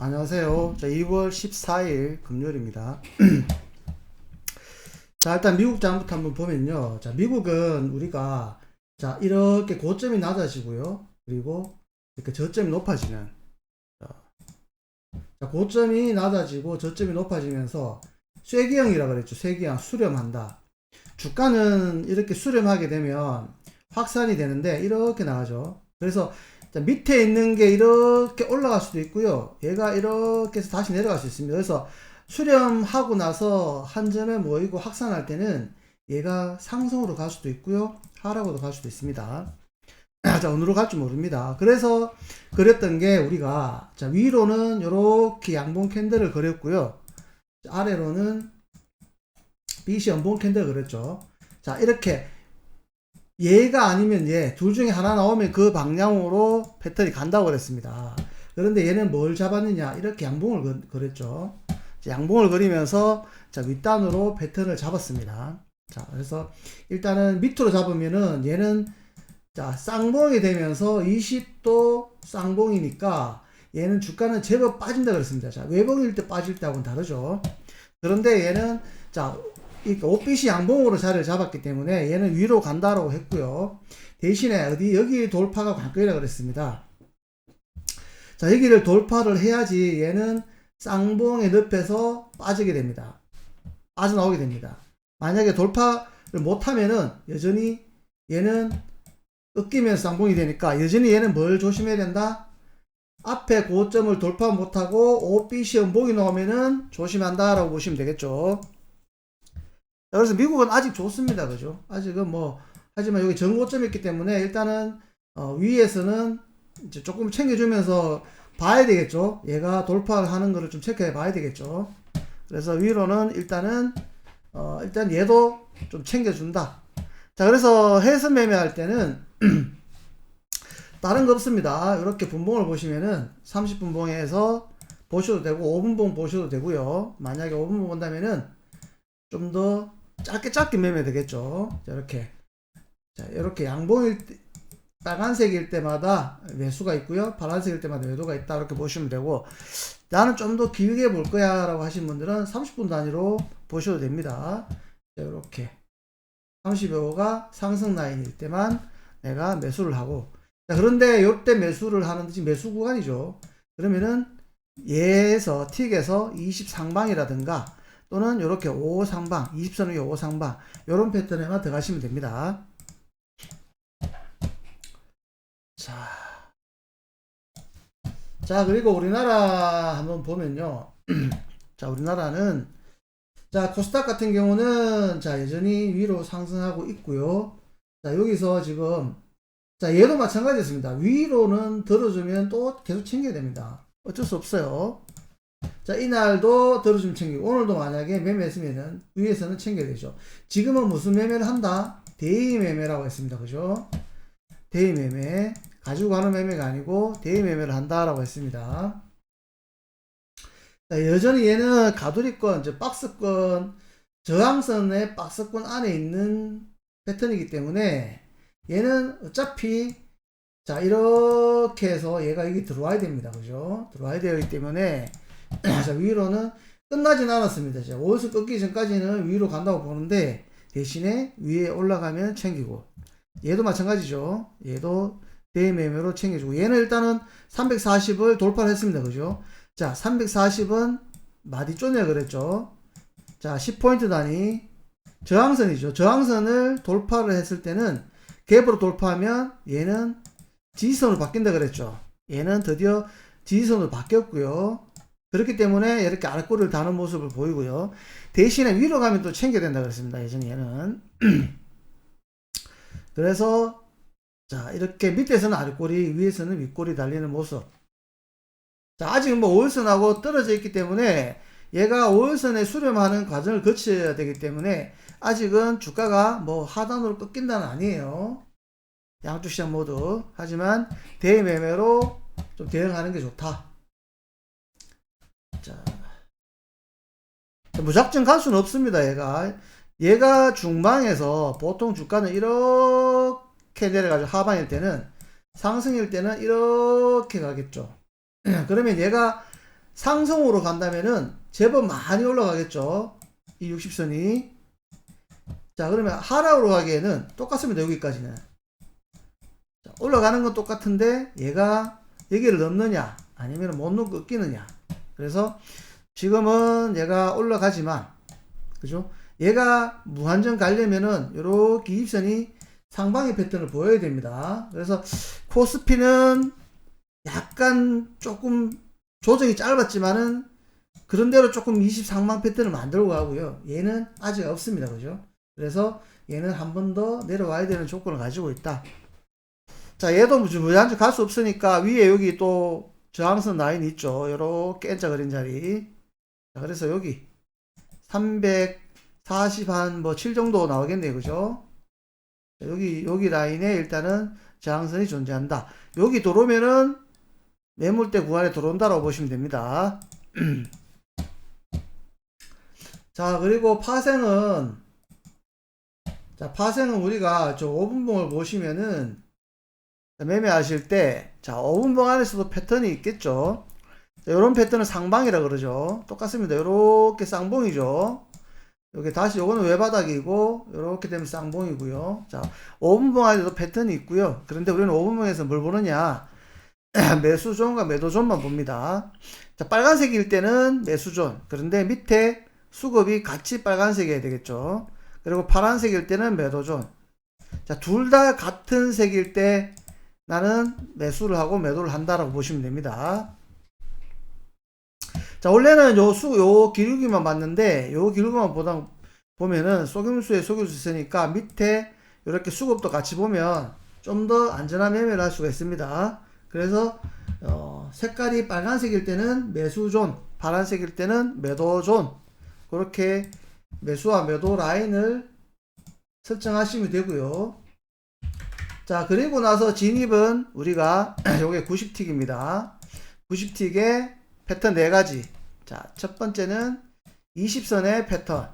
안녕하세요. 자, 2월 14일 금요일입니다. 자, 일단 미국 장부터 한번 보면요. 자, 미국은 우리가 자, 이렇게 고점이 낮아지고요. 그리고 이렇게 저점이 높아지는 자, 자, 고점이 낮아지고 저점이 높아지면서 쇠기형이라 그랬죠. 쇠기형 수렴한다. 주가는 이렇게 수렴하게 되면 확산이 되는데 이렇게 나가죠. 그래서 자, 밑에 있는 게 이렇게 올라갈 수도 있고요. 얘가 이렇게 해서 다시 내려갈 수 있습니다. 그래서 수렴하고 나서 한 점에 모이고 확산할 때는 얘가 상승으로 갈 수도 있고요. 하락으로 갈 수도 있습니다. 자, 어느로 갈지 모릅니다. 그래서 그렸던 게 우리가 자, 위로는 이렇게 양봉 캔들을 그렸고요. 자, 아래로는 빛이 연봉 캔들을 그렸죠. 자, 이렇게 얘가 아니면 얘, 둘 중에 하나 나오면 그 방향으로 패턴이 간다고 그랬습니다. 그런데 얘는 뭘 잡았느냐? 이렇게 양봉을 그- 그렸죠. 자, 양봉을 그리면서 자, 윗단으로 패턴을 잡았습니다. 자, 그래서 일단은 밑으로 잡으면은 얘는 자, 쌍봉이 되면서 20도 쌍봉이니까 얘는 주가는 제법 빠진다 그랬습니다. 자, 외봉일 때 빠질 때하고는 다르죠. 그런데 얘는 자, 이 옷빛이 양봉으로 자리를 잡았기 때문에 얘는 위로 간다라고 했고요. 대신에 어디 여기 돌파가 관건이라 그랬습니다. 자, 여기를 돌파를 해야지 얘는 쌍봉의 늪에서 빠지게 됩니다. 빠져나오게 됩니다. 만약에 돌파를 못하면은 여전히 얘는 꺾이면서 쌍봉이 되니까 여전히 얘는 뭘 조심해야 된다? 앞에 고점을 돌파 못하고 옷빛이 연봉이 나오면은 조심한다라고 보시면 되겠죠. 자, 그래서 미국은 아직 좋습니다. 그죠? 아직은 뭐, 하지만 여기 전고점이 있기 때문에 일단은, 어, 위에서는 이제 조금 챙겨주면서 봐야 되겠죠? 얘가 돌파를 하는 거를 좀 체크해 봐야 되겠죠? 그래서 위로는 일단은, 어, 일단 얘도 좀 챙겨준다. 자, 그래서 해서 매매할 때는, 다른 거 없습니다. 이렇게 분봉을 보시면은 30분 봉에서 보셔도 되고 5분 봉 보셔도 되고요. 만약에 5분 봉 본다면은 좀 더 짧게 짧게 매매 되겠죠. 자, 이렇게. 자, 이렇게 양봉일 때, 빨간색일 때마다 매수가 있고요. 파란색일 때마다 매도가 있다. 이렇게 보시면 되고, 나는 좀 더 길게 볼 거야. 라고 하신 분들은 30분 단위로 보셔도 됩니다. 자, 이렇게. 30여가 상승 라인일 때만 내가 매수를 하고, 자, 그런데 요때 매수를 하는 듯이 매수 구간이죠. 그러면은 얘에서 틱에서 20 상방이라든가 또는 이렇게 5 상방, 20선 위에 5 상방 이런 패턴에만 들어가시면 됩니다. 자, 자 그리고 우리나라 한번 보면요. 자 우리나라는 자 코스닥 같은 경우는 자 여전히 위로 상승하고 있고요. 자 여기서 지금 자 얘도 마찬가지였습니다. 위로는 들어주면 또 계속 챙겨야 됩니다. 어쩔 수 없어요. 자, 이날도 들어주면 챙기고, 오늘도 만약에 매매했으면은 위에서는 챙겨야 되죠. 지금은 무슨 매매를 한다? 대의 매매라고 했습니다. 그죠? 대의 매매. 가지고 가는 매매가 아니고, 대의 매매를 한다라고 했습니다. 자, 여전히 얘는 가두리권, 저 박스권, 저항선의 박스권 안에 있는 패턴이기 때문에, 얘는 어차피, 자, 이렇게 해서 얘가 여기 들어와야 됩니다. 그죠? 들어와야 되기 때문에, 자, 위로는 끝나진 않았습니다. 자, 5에서 꺾기 전까지는 위로 간다고 보는데 대신에 위에 올라가면 챙기고 얘도 마찬가지죠. 얘도 대매매로 챙겨주고 얘는 일단은 340을 돌파를 했습니다. 그죠? 자, 340은 마디존이라 그랬죠. 자, 10포인트 단위 저항선이죠. 저항선을 돌파를 했을 때는 갭으로 돌파하면 얘는 지지선으로 바뀐다 그랬죠. 얘는 드디어 지지선으로 바뀌었고요. 그렇기 때문에 이렇게 아랫골을 다는 모습을 보이고요. 대신에 위로 가면 또 챙겨야 된다 그랬습니다. 예전에 얘는. 그래서 자 이렇게 밑에서는 아랫골이 위에서는 윗골이 달리는 모습. 자 아직 뭐 5일선하고 떨어져 있기 때문에 얘가 5일선에 수렴하는 과정을 거쳐야 되기 때문에 아직은 주가가 뭐 하단으로 꺾인다는 아니에요. 양쪽 시장 모두. 하지만 대매매로 좀 대응하는 게 좋다. 자. 무작정 갈 수는 없습니다, 얘가. 얘가 중방에서 보통 주가는 이렇게 내려가지고 하방일 때는 상승일 때는 이렇게 가겠죠. 그러면 얘가 상승으로 간다면은 제법 많이 올라가겠죠. 이 60선이. 자, 그러면 하락으로 가기에는 똑같습니다. 여기까지는. 자, 올라가는 건 똑같은데 얘가 여기를 넘느냐 아니면 못 넘고 끼느냐. 그래서 지금은 얘가 올라가지만 그죠? 얘가 무한정 가려면은 요렇게 입선이 상방의 패턴을 보여야 됩니다. 그래서 코스피는 약간 조금 조정이 짧았지만은 그런대로 조금 23만 패턴을 만들고 가고요. 얘는 아직 없습니다. 그죠? 그래서 얘는 한 번 더 내려와야 되는 조건을 가지고 있다. 자, 얘도 무한정 갈 수 없으니까 위에 여기 또 저항선 라인 있죠. 요렇게 N자 그린 자리. 자, 그래서 여기 340 한 뭐 7 정도 나오겠네요. 그죠? 자, 여기, 여기 라인에 일단은 저항선이 존재한다. 여기 들어오면은 매물대 구간에 들어온다라고 보시면 됩니다. 자, 그리고 파생은, 자, 파생은 우리가 저 5분봉을 보시면은, 자, 매매하실 때, 자, 5분봉 안에서도 패턴이 있겠죠. 자, 요런 패턴은 상방이라 그러죠. 똑같습니다. 요렇게 쌍봉이죠. 여기 다시 요거는 외바닥이고, 요렇게 되면 쌍봉이고요. 자, 5분봉 안에도 패턴이 있고요. 그런데 우리는 5분봉에서 뭘 보느냐. 매수존과 매도존만 봅니다. 자, 빨간색일 때는 매수존. 그런데 밑에 수급이 같이 빨간색이어야 되겠죠. 그리고 파란색일 때는 매도존. 자, 둘 다 같은 색일 때 나는 매수를 하고 매도를 한다라고 보시면 됩니다. 자, 원래는 요 수, 요 기울기만 봤는데, 요 기울기만 보다, 보면은 속임수에 속일 수 있으니까 밑에 이렇게 수급도 같이 보면 좀 더 안전한 매매를 할 수가 있습니다. 그래서, 어, 색깔이 빨간색일 때는 매수존, 파란색일 때는 매도존, 그렇게 매수와 매도 라인을 설정하시면 되고요. 자, 그리고 나서 진입은 우리가 요게 90틱입니다. 90틱에 패턴 네 가지. 자, 첫 번째는 20선의 패턴.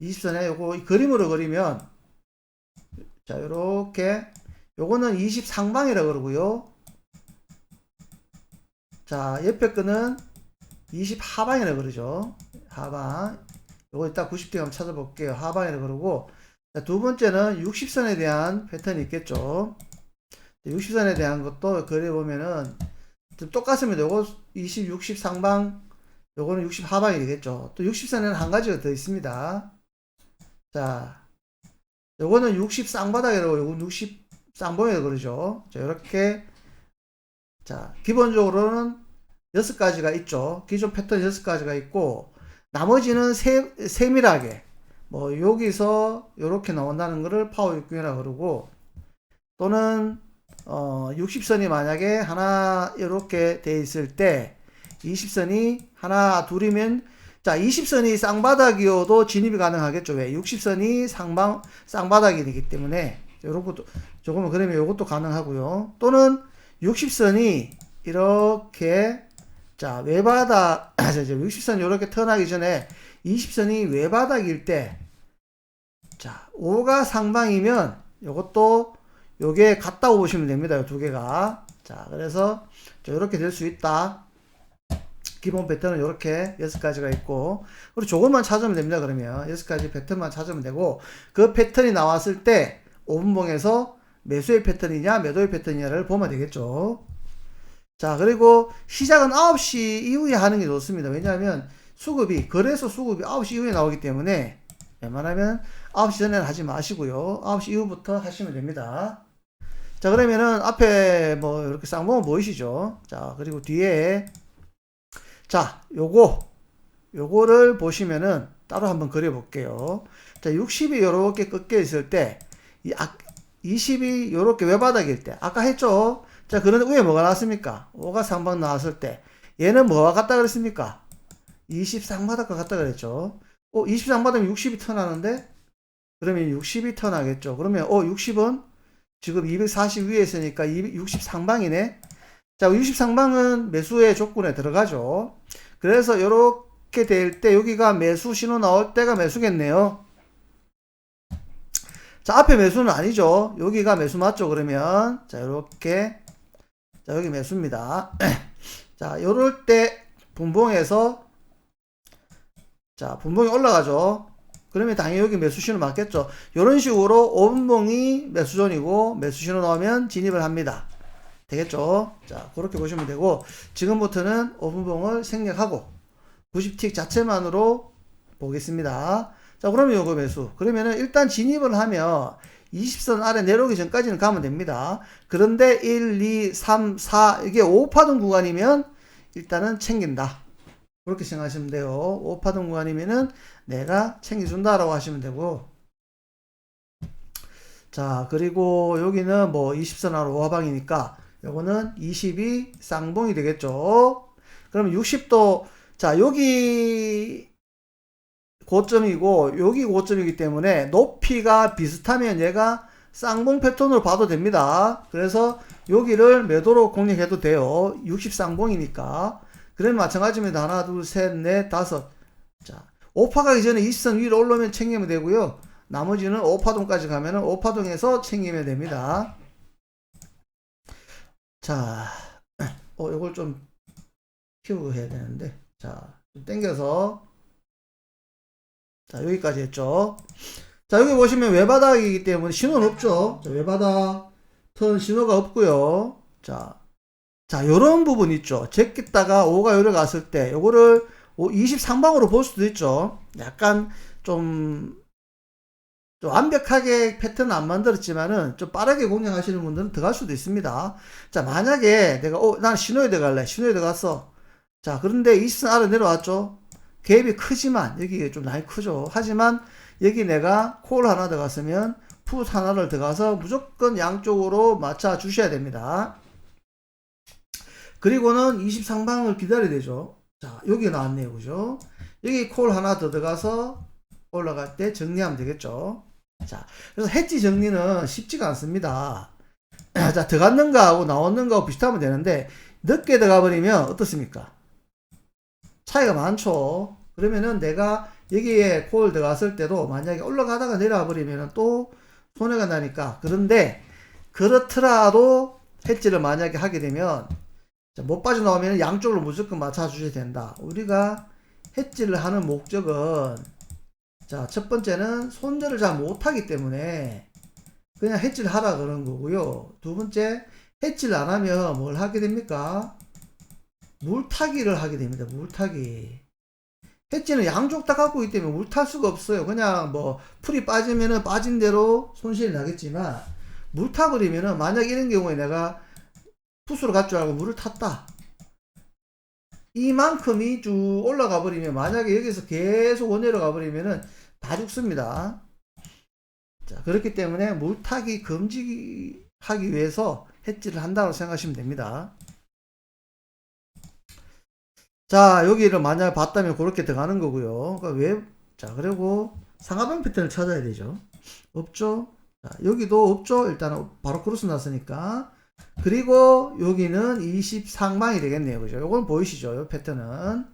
20선에 요거 그림으로 그리면 자, 요렇게 요거는 20 상방이라 그러고요. 자, 옆에 거는 20 하방이라 그러죠. 하방. 요거 이따 90틱 한번 찾아볼게요. 하방이라 그러고 자, 두 번째는 60선에 대한 패턴이 있겠죠. 60선에 대한 것도 그려보면은 좀 똑같습니다. 요거 20, 60 상방, 요거는 60 하방이 되겠죠. 또 60선에는 한 가지가 더 있습니다. 자, 요거는 60 쌍바닥이라고, 요건 60 쌍봉이라고 그러죠. 자, 요렇게. 자, 기본적으로는 6가지가 있죠. 기존 패턴 6가지가 있고, 나머지는 세, 세밀하게, 뭐, 여기서 요렇게 나온다는 거를 파워 육경이라 그러고, 또는 어, 60선이 만약에 하나 이렇게 돼 있을 때 20선이 하나 둘이면 자 20선이 쌍바닥이어도 진입이 가능하겠죠. 왜? 60선이 상방 쌍바닥이기 때문에 요런 것도 조금은 그러면 요것도 가능하고요. 또는 60선이 이렇게 자 외바닥 이제 60선이 이렇게 턴하기 전에 20선이 외바닥일 때 자 5가 상방이면 요것도 요게 같다고 보시면 됩니다. 요 두 개가. 자, 그래서 이렇게 될 수 있다. 기본 패턴은 이렇게 여섯 가지가 있고, 그리고 조금만 찾으면 됩니다. 그러면 여섯 가지 패턴만 찾으면 되고, 그 패턴이 나왔을 때 5분봉에서 매수의 패턴이냐, 매도의 패턴이냐를 보면 되겠죠. 자, 그리고 시작은 9시 이후에 하는 게 좋습니다. 왜냐하면 수급이, 거래소 수급이 9시 이후에 나오기 때문에 웬만하면 9시 전에는 하지 마시고요. 9시 이후부터 하시면 됩니다. 자, 그러면은 앞에 뭐 이렇게 쌍봉 보이시죠? 자, 그리고 뒤에 자, 요거 요거를 보시면은 따로 한번 그려 볼게요. 자, 60이 이렇게 꺾여 있을 때이 20이 이렇게 외바닥일 때 아까 했죠? 자, 그런 위에 뭐가 나왔습니까? 5가 상방 나왔을 때 얘는 뭐와 같다 그랬습니까? 20 쌍바닥과 같다 그랬죠. 어, 20 쌍바닥이면 60이 턴하는데 그러면 60이 턴하겠죠. 그러면 어, 60은 지금 240 위에 있으니까 60 상방이네. 자, 60 상방은 매수의 조건에 들어가죠. 그래서 이렇게 될 때 여기가 매수 신호 나올 때가 매수겠네요. 자, 앞에 매수는 아니죠. 여기가 매수 맞죠? 그러면 자, 이렇게 자, 여기 매수입니다. 자, 요럴 때 분봉에서 자 분봉이 올라가죠. 그러면 당연히 여기 매수 신호 맞겠죠. 이런 식으로 5분봉이 매수존이고 매수 신호 나오면 진입을 합니다. 되겠죠? 자, 그렇게 보시면 되고, 지금부터는 5분봉을 생략하고, 90틱 자체만으로 보겠습니다. 자, 그러면 요거 매수. 그러면은 일단 진입을 하면 20선 아래 내려오기 전까지는 가면 됩니다. 그런데 1, 2, 3, 4, 이게 5파동 구간이면 일단은 챙긴다. 그렇게 생각하시면 돼요. 5파동 구간이면은 내가 챙겨준다라고 하시면 되고, 자, 그리고 여기는 뭐 20선 아래 5하방이니까, 요거는 22 쌍봉이 되겠죠. 그럼 60도, 자, 여기 고점이고, 여기 고점이기 때문에 높이가 비슷하면 얘가 쌍봉 패턴으로 봐도 됩니다. 그래서 여기를 매도로 공략해도 돼요. 60 쌍봉이니까. 그러면 마찬가지입니다. 하나, 둘, 셋, 넷, 다섯. 자, 5파 가기 전에 20선 위로 올라오면 챙기면 되고요. 나머지는 5파동까지 가면은 5파동에서 챙기면 됩니다. 자, 어, 이걸 좀 키우고 해야 되는데. 자, 좀 당겨서. 자, 여기까지 했죠. 자, 여기 보시면 외바닥이기 때문에 신호는 없죠. 자, 외바닥 턴 신호가 없고요. 자, 자, 요런 부분 있죠. 제끼다가 5가 요래 갔을 때, 요거를 23방으로 볼 수도 있죠. 약간 좀, 좀 완벽하게 패턴 안 만들었지만은 좀 빠르게 공략하시는 분들은 들어갈 수도 있습니다. 자, 만약에 내가, 어, 난 신호에 들어갈래. 신호에 들어갔어. 자, 그런데 20선 아래 내려왔죠. 갭이 크지만, 여기 좀 많이 크죠. 하지만, 여기 내가 콜 하나 들어갔으면, 풋 하나를 들어가서 무조건 양쪽으로 맞춰 주셔야 됩니다. 그리고는 23방을 기다려야 되죠. 자, 여기 나왔네요. 그죠? 여기 콜 하나 더 들어가서 올라갈 때 정리하면 되겠죠. 자, 그래서 해지 정리는 쉽지가 않습니다. 자, 들어갔는가 하고 나왔는가 하고 비슷하면 되는데, 늦게 들어가 버리면 어떻습니까? 차이가 많죠. 그러면은 내가 여기에 콜 들어갔을 때도 만약에 올라가다가 내려와 버리면 또 손해가 나니까. 그런데 그렇더라도 해지를 만약에 하게 되면 자, 못 빠져나오면 양쪽으로 무조건 맞춰주셔야 된다. 우리가 해지를 하는 목적은 자, 첫 번째는 손절을 잘 못하기 때문에 그냥 해지를 하라 그런 거고요. 두 번째, 해지를 안 하면 뭘 하게 됩니까? 물타기를 하게 됩니다. 물타기. 해지는 양쪽 다 갖고 있기 때문에 물탈 수가 없어요. 그냥 뭐 풀이 빠지면은 빠진 대로 손실이 나겠지만 물 타버리면은 만약 이런 경우에 내가 푸스로 갈 줄 알고 물을 탔다. 이만큼이 쭉 올라가 버리면 만약에 여기서 계속 원내로 가 버리면은 다 죽습니다. 자, 그렇기 때문에 물타기 금지하기 위해서 해지를 한다고 생각하시면 됩니다. 자, 여기를 만약 봤다면 그렇게 들어가는 거고요. 그러니까 왜, 자, 그리고 상하방 패턴을 찾아야 되죠. 없죠? 자, 여기도 없죠? 일단은 바로 크로스 났으니까. 그리고 여기는 23방이 되겠네요. 그죠? 요건 보이시죠? 요 패턴은.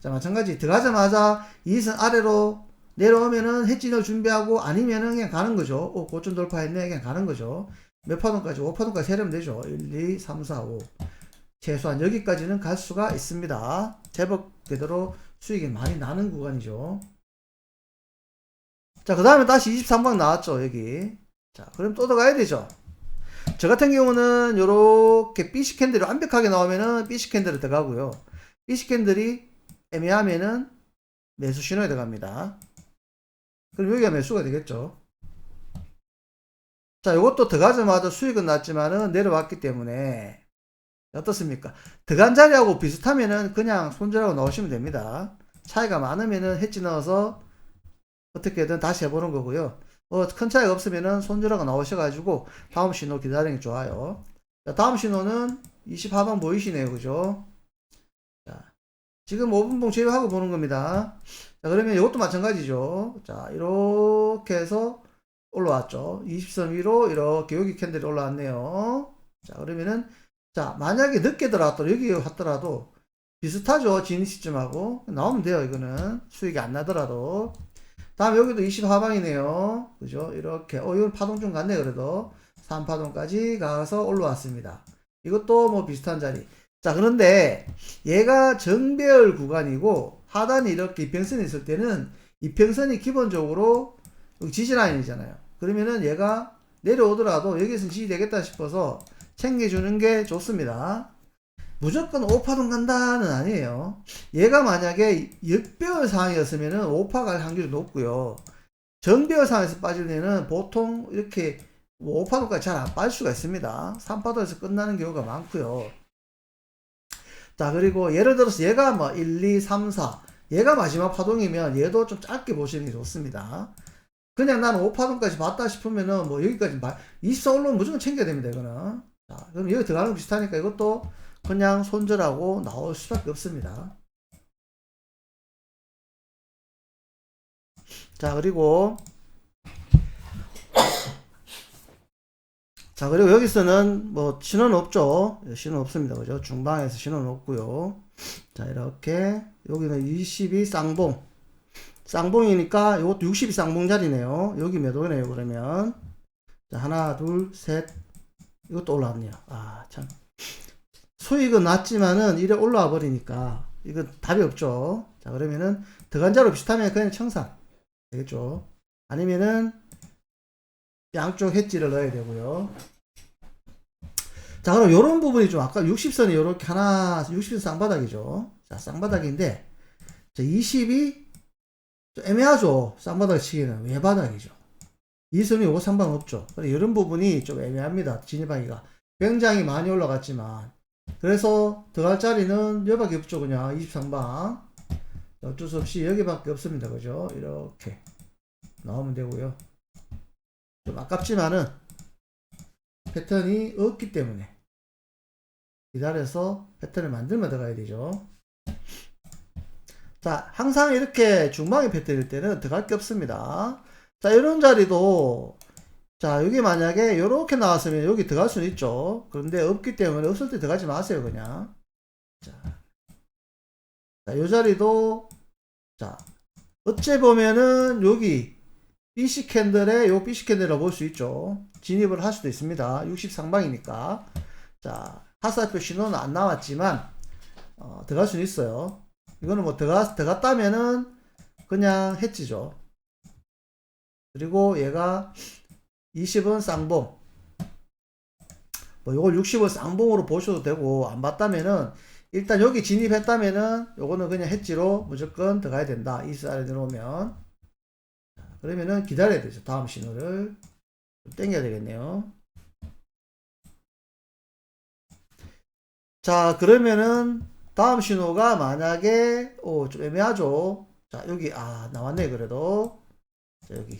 자, 마찬가지 들어가자마자 이선 아래로 내려오면은 해진을 준비하고 아니면은 그냥 가는 거죠. 오, 고점 돌파했네. 그냥 가는 거죠. 몇 파동까지? 5파동까지 세려면 되죠. 1, 2, 3, 4, 5. 최소한 여기까지는 갈 수가 있습니다. 제법 그대로 수익이 많이 나는 구간이죠. 자, 그 다음에 다시 23방 나왔죠, 여기. 자, 그럼 또 들어가야 되죠. 저 같은 경우는 요렇게 B시 캔들이 완벽하게 나오면은 B시 캔들을 들어가고요. B시 캔들이 애매하면은 매수 신호에 들어갑니다. 그럼 여기가 매수가 되겠죠. 자, 요것도 들어가자마자 수익은 났지만은 내려왔기 때문에 어떻습니까? 들어간 자리하고 비슷하면은 그냥 손절하고 넣으시면 됩니다. 차이가 많으면은 해지 넣어서 어떻게든 다시 해보는 거고요. 어, 큰 차이가 없으면은 손절하고 나오셔가지고 다음 신호 기다리는 게 좋아요. 자, 다음 신호는 24번 보이시네요. 그죠? 자, 지금 5분봉 제외하고 보는 겁니다. 자, 그러면 이것도 마찬가지죠. 자, 이렇게 해서 올라왔죠. 20선 위로 이렇게 여기 캔들이 올라왔네요. 자, 그러면은 자, 만약에 늦게 들어왔더라도, 여기 왔더라도, 비슷하죠. 진입 시점하고. 나오면 돼요, 이거는. 수익이 안 나더라도. 다음 여기도 20하방이네요. 그죠? 이렇게. 어, 이건 파동 좀 갔네, 그래도. 3파동까지 가서 올라왔습니다. 이것도 뭐 비슷한 자리. 자, 그런데 얘가 정배열 구간이고 하단이 이렇게 이평선이 있을 때는 이평선이 기본적으로 지지라인이잖아요. 그러면은 얘가 내려오더라도 여기서 지지되겠다 싶어서 챙겨주는 게 좋습니다. 무조건 5파동 간다는 아니에요. 얘가 만약에 역배열 상황이었으면은 5파 갈 확률이 높고요. 정배열 상황에서 빠질 때는 보통 이렇게 뭐 5파도까지 잘 안 빠질 수가 있습니다. 3파도에서 끝나는 경우가 많고요. 자, 그리고 예를 들어서 얘가 뭐 1, 2, 3, 4. 얘가 마지막 파동이면 얘도 좀 짧게 보시는 게 좋습니다. 그냥 나는 5파동까지 봤다 싶으면은 뭐 여기까지 마, 있어 올라오면 무조건 챙겨야 됩니다, 이거는. 자, 그럼 여기 들어가는 거 비슷하니까 이것도 그냥 손절하고 나올 수밖에 없습니다. 자, 그리고 자, 그리고 여기서는 뭐 신호는 없죠. 신호 없습니다. 그죠? 중방에서 신호는 없고요. 자, 이렇게 여기는 22 쌍봉. 쌍봉이니까 이것도 62 쌍봉 자리네요. 여기 몇 호네요, 그러면. 자, 하나, 둘, 셋. 이것도 올라왔네요. 아, 참. 수익은 낮지만은 이래 올라와 버리니까 이거 답이 없죠. 자, 그러면은 더간자로 비슷하면 그냥 청산. 되겠죠. 아니면은 양쪽 해지를 넣어야 되고요. 자, 그럼 요런 부분이 좀 아까 60선이 요렇게 하나, 60선 쌍바닥이죠. 자, 쌍바닥인데, 자, 20이 좀 애매하죠. 쌍바닥 치기는 외바닥이죠. 이 선이 요거 상관없죠. 이런 부분이 좀 애매합니다. 진입하기가. 굉장히 많이 올라갔지만. 그래서 들어갈 자리는 여기밖에 없죠. 그냥 23방. 어쩔 수 없이 여기밖에 없습니다. 그죠? 이렇게 나오면 되고요. 좀 아깝지만은 패턴이 없기 때문에 기다려서 패턴을 만들면 들어가야 되죠. 자, 항상 이렇게 중방에 패턴일 때는 들어갈 게 없습니다. 자, 이런 자리도 자, 여기 만약에 이렇게 나왔으면 여기 들어갈 수는 있죠. 그런데 없기 때문에 없을 때 들어가지 마세요, 그냥. 자, 자, 요 자리도 자, 어째 보면은 여기 BC 캔들에 요 BC 캔들이라고 볼 수 있죠. 진입을 할 수도 있습니다. 60 상방이니까. 자, 하사표 신호는 안 나왔지만 어, 들어갈 수는 있어요. 이거는 뭐 들어가 들어갔다면은 그냥 해지죠. 그리고 얘가 20은 쌍봉. 뭐 요걸 60은 쌍봉으로 보셔도 되고 안 봤다면은 일단 여기 진입했다면은 요거는 그냥 해지로 무조건 들어가야 된다. 이 쌀에 들어오면 자, 그러면은 기다려야 되죠. 다음 신호를 좀 땡겨야 되겠네요. 자 그러면은 다음 신호가 만약에 오 좀 애매하죠. 자 여기 아 나왔네 그래도 자 여기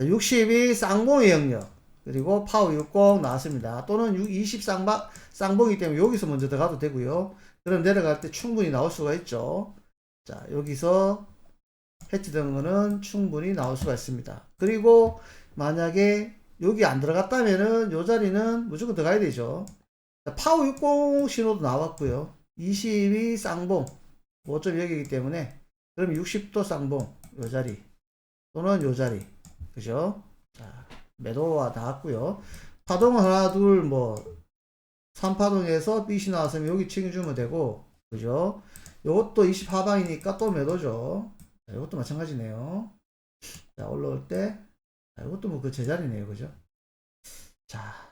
62 쌍봉의 영역 그리고 파워 60 나왔습니다. 또는 20 쌍방, 쌍봉이기 때문에 여기서 먼저 들어가도 되고요. 그럼 내려갈 때 충분히 나올 수가 있죠. 자, 여기서 해치된 거는 충분히 나올 수가 있습니다. 그리고 만약에 여기 안 들어갔다면은 요 자리는 무조건 들어가야 되죠. 자, 파워 60 신호도 나왔고요. 22 쌍봉 5.6이기 때문에 그럼 60도 쌍봉 요 자리 또는 요 자리 그죠? 자, 매도가 나왔고요. 파동은 하나, 둘, 뭐, 3파동에서 B시 나왔으면 여기 챙겨주면 되고, 그죠? 요것도 24방이니까 또 매도죠. 자, 요것도 마찬가지네요. 자, 올라올 때, 자, 요것도 뭐 그 제자리네요. 그죠? 자.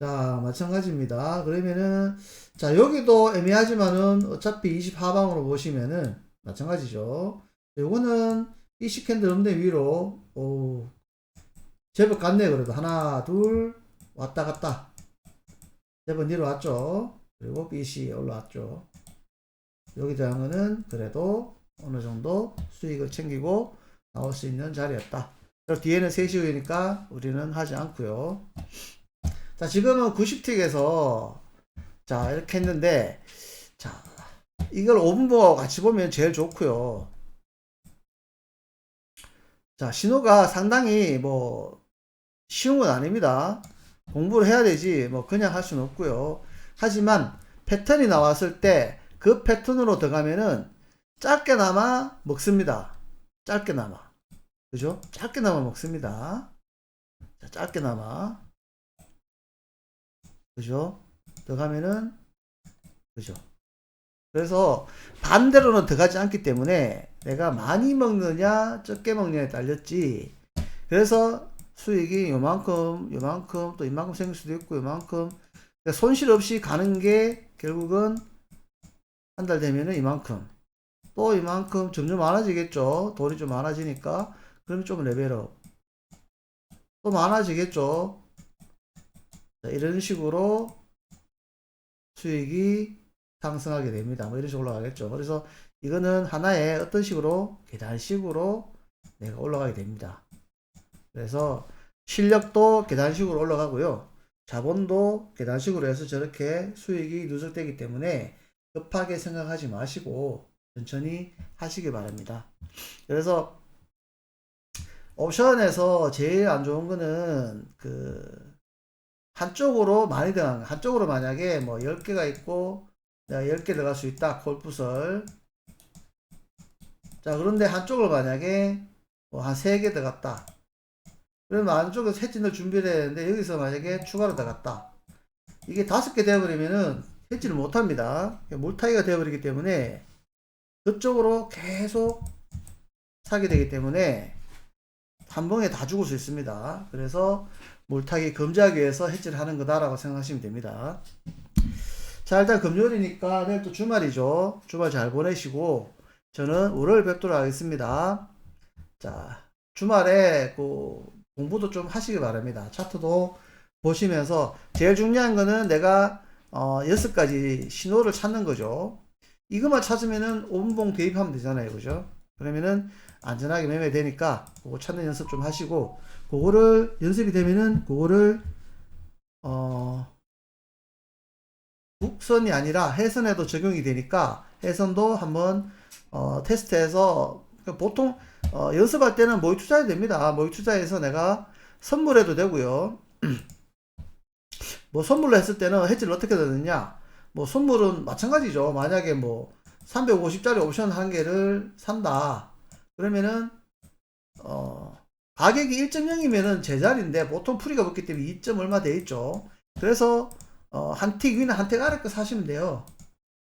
자, 마찬가지입니다. 그러면은, 자, 여기도 애매하지만은 어차피 24방으로 보시면은 마찬가지죠. 요거는 이 시캔들 없네 위로. 오 제법 갔네 그래도. 하나 둘 왔다 갔다. 제법 내려왔죠. 그리고 BC 올라왔죠. 여기 대한 거는 그래도 어느 정도 수익을 챙기고 나올 수 있는 자리였다. 그리고 뒤에는 3시 후이니까 우리는 하지 않고요. 자 지금은 90틱에서 자 이렇게 했는데 자 이걸 5분보 같이 보면 제일 좋고요 자, 신호가 상당히 뭐 쉬운 건 아닙니다. 공부를 해야 되지 뭐 그냥 할 수는 없고요. 하지만 패턴이 나왔을 때 그 패턴으로 들어가면은 짧게나마 먹습니다. 짧게나마. 그죠? 짧게나마 먹습니다. 자, 짧게나마. 그죠? 더 가면은 그죠? 그래서 반대로는 더 가지 않기 때문에 내가 많이 먹느냐 적게 먹느냐에 딸렸지. 그래서 수익이 요만큼 요만큼 또 이만큼 생길 수도 있고 요만큼 그러니까 손실 없이 가는 게 결국은 한 달 되면은 이만큼 또 이만큼 점점 많아지겠죠. 돈이 좀 많아지니까 그럼 좀 레벨업 또 많아지겠죠. 자, 이런 식으로 수익이 상승하게 됩니다. 뭐 이런 식으로 올라가겠죠. 그래서 이거는 하나의 어떤 식으로 계단식으로 내가 올라가게 됩니다. 그래서 실력도 계단식으로 올라가고요. 자본도 계단식으로 해서 저렇게 수익이 누적되기 때문에 급하게 생각하지 마시고 천천히 하시기 바랍니다. 그래서 옵션에서 제일 안 좋은 거는 그 한쪽으로 많이 들어간 거. 한쪽으로 만약에 뭐 10개가 있고 내가 10개 들어갈 수 있다. 콜풋을. 자, 그런데 한쪽을 만약에 뭐한 3개 들어갔다. 그러면 안쪽에서 해진을 준비를 해야 되는데 여기서 만약에 추가로 들어갔다. 이게 다섯 개 되어버리면은 해지를 못합니다. 몰타기가 되어버리기 때문에 그쪽으로 계속 사게 되기 때문에 한 번에 다 죽을 수 있습니다. 그래서 물타기 금지하기 위해서 해지를 하는 거다라고 생각하시면 됩니다. 자, 일단 금요일이니까 내일 또 주말이죠. 주말 잘 보내시고 저는 월요일 뵙도록 하겠습니다. 자, 주말에 그 공부도 좀 하시기 바랍니다. 차트도 보시면서 제일 중요한 거는 내가 어, 여섯 가지 신호를 찾는 거죠. 이것만 찾으면은 5분봉 대입하면 되잖아요. 그죠? 그러면은 안전하게 매매되니까 그거 찾는 연습 좀 하시고 그거를 연습이 되면은 그거를 어 국선이 아니라 해선에도 적용이 되니까 해선도 한번 어 테스트해서 그 보통 어 연습할 때는 모의 투자해도 됩니다. 모의 투자해서 내가 선물해도 되고요. 뭐 선물로 했을 때는 해지를 어떻게 되느냐? 뭐 선물은 마찬가지죠. 만약에 뭐 350짜리 옵션 한 개를 산다. 그러면은 어 가격이 1.0이면은 제자리인데 보통 풀이가 붙기 때문에 2점 얼마 돼 있죠. 그래서 어, 한틱 위나 한틱 아래 거 사시면 돼요.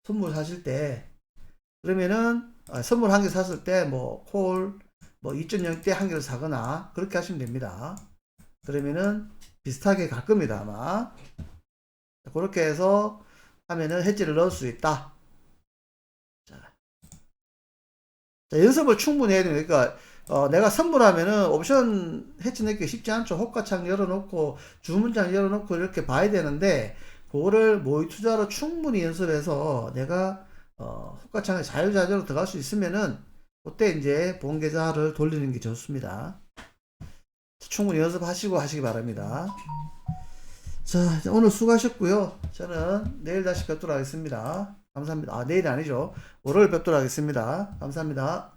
선물 사실 때. 그러면은 아, 선물 한 개 샀을 때 뭐 콜 뭐 2.0대 한 개를 사거나 그렇게 하시면 됩니다. 그러면은 비슷하게 갈 겁니다 아마. 그렇게 해서 하면은 해지를 넣을 수 있다. 자, 자, 연습을 충분히 해야 됩니다. 그러니까 어, 내가 선물하면은 옵션 해치 넣기 쉽지 않죠. 호가창 열어놓고 주문장 열어놓고 이렇게 봐야 되는데 그거를 모의 투자로 충분히 연습해서 내가 어, 호가창에 자유자재로 들어갈 수 있으면은 그때 이제 본 계좌를 돌리는 게 좋습니다. 충분히 연습하시고 하시기 바랍니다. 자, 오늘 수고하셨고요. 저는 내일 다시 뵙도록 하겠습니다. 감사합니다. 아, 내일이 아니죠. 월요일 뵙도록 하겠습니다. 감사합니다.